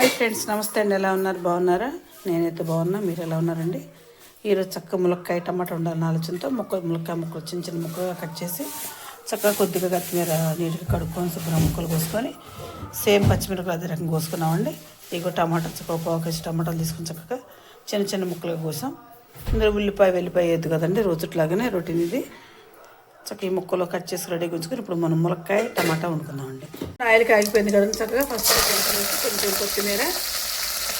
Hi friends నమస్తే అండి. ఎలా ఉన్నారు? బాగున్నారా? నేనైతే బాగున్నా. మీరు ఎలా ఉన్నారండి? ఈరోజు చక్క ములక్కాయ టమాటా ఉండాలని ఆలోచనతో ముక్క ములక్కాయ ముక్కలు చిన్న చిన్న ముక్కలుగా కట్ చేసి చక్కగా కొద్దిగా కొత్తిమీర నీటికి కడుక్కొని శుభ్రం ముక్కలు కోసుకొని సేమ్ పచ్చిమిరపకాయలు అదే రకంగా కోసుకున్నామండి. ఇగో టమాటా చక్కగా పావు కేజీ టమాటాలు తీసుకుని చక్కగా చిన్న చిన్న ముక్కలుగా కోసాం. ఇందులో ఉల్లిపాయ వెల్లిపాయ వేయద్దు కదండి? రోజుట్లాగానే రొటీన్ ఇది. చక్కగా ఈ ముక్కలో కట్ చేసి రెడీగా ఉంచుకొని ఇప్పుడు మనం ములక్కాయ టమాటా వండుకుందామండి. ఆయిల్ కాగిపోయింది కదండి చక్కగా ఫస్ట్ వేసి కొంచెం కొత్తిమీర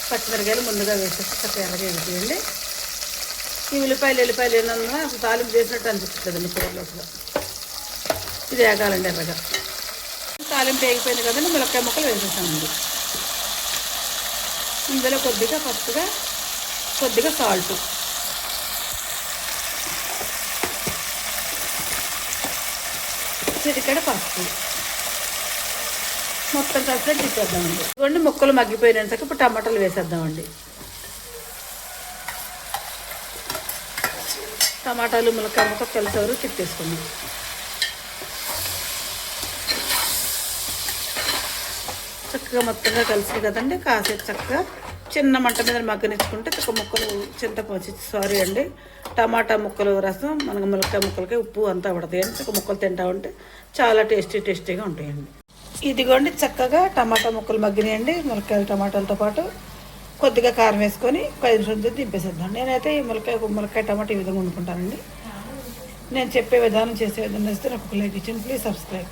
పచ్చిమిరకాయలు ముందుగా వేసేసి చక్కగా ఎలాగే వేసేయండి. ఈ ఉల్లిపాయలు ఎల్లిపాయలు ఏమన్నా అసలు తాలింపు చేసినట్టు అనిపిస్తుంది కూరలో అసలు. ఇది వేగాలండి ఎర్రగా. తాలింపు వేగిపోయింది కదండి మిరపకాయ ముక్కలు వేసేసామండి. ఇందులో కొద్దిగా ఫస్ట్గా కొద్దిగా సాల్ట్. చిటికడ పసుపు. మొత్తం కలిసి తిప్పేద్దామండి. ఇదిగోండి ముక్కలు మగ్గిపోయినాక ఇప్పుడు టమాటాలు వేసేద్దామండి. టమాటాలు ములక్కాయ ముక్క కలిసేవారు తిప్పేసుకుందాం. చక్కగా మొత్తంగా కలిసి కదండి కాసేపు చక్కగా చిన్న మంట మీద మగ్గనిచ్చుకుంటే చక్క ముక్కలు చింతపంచి సారీ అండి టమాటా ముక్కలు రసం మనకు ములక్కాయ ముక్కలకి ఉప్పు అంతా పడతాయండి అని చక్క ముక్కలు తింటా ఉంటే చాలా టేస్టీ టేస్టీగా ఉంటాయండి. ఇదిగోండి చక్కగా టమాటా ముక్కలు మగ్గినాయండి. ములక్కాయలు టమాటాలతో పాటు కొద్దిగా కారం వేసుకొని పది ఐదు నిమిషాలు దింపేసేద్దాం. నేనైతే ఈ ములక్కాయ ములకాయ టమాటా ఈ విధంగా వండుకుంటానండి. నేను చెప్పే విధానం చేసే విధానం చేస్తే నాకు లైక్ ఇచ్చింది ప్లీజ్ సబ్స్క్రైబ్.